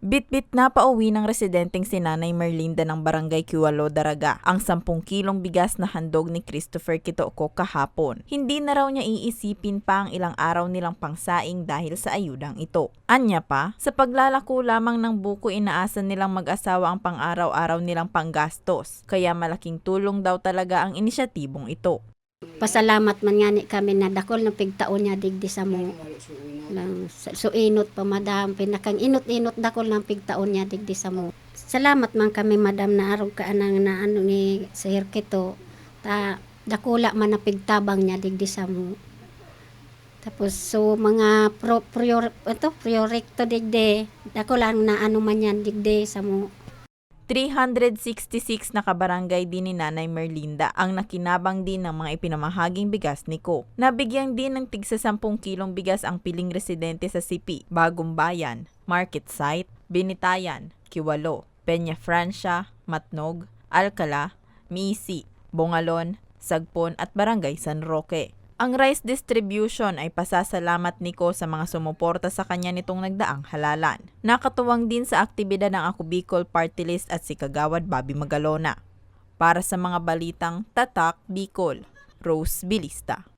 Bit-bit na pauwi ng residenteng si Nanay Merlinda ng Barangay Kiwalo, Daraga ang 10 kilong bigas na handog ni Christopher Kitoko kahapon. Hindi na raw niya iisipin pa ang ilang araw nilang pangsaing dahil sa ayudang ito. Anya pa, sa paglalako lamang ng buko inaasan nilang mag-asawa ang pang-araw-araw nilang panggastos. Kaya malaking tulong daw talaga ang inisyatibong ito. Pasalamat man nga ni kami na dakol na pigtaon niya digdi sa mo. Lang, so inot pa madam, pinakang inot-inot dakol ng pigtaon niya digdi sa mo. Salamat man kami madam na araw ka anang na ano ni Sir Kito. Ta dakula man na pigtabang niya digdi sa mo. Tapos so mga pro, prior, ito, priorecto digdi. Dakulang na ano man yan digdi sa mo. 366 na kabarangay din ni Nanay Merlinda ang nakinabang din ng mga ipinamahaging bigas ni Ko. Nabigyan din ng tigsa 10 kilong bigas ang piling residente sa CP, Bagong Bayan, Market Site, Binitayan, Kiwalo, Peña Francia, Matnog, Alcala, Misi, Bongalon, Sagpon at Barangay San Roque. Ang rice distribution ay pasasalamat ni Ko sa mga sumuporta sa kanya nitong nagdaang halalan. Nakatuwang din sa aktibidad ng Ako Bicol Party List at si Kagawad Bobby Magalona. Para sa mga balitang Tatak Bicol, Rose Bilista.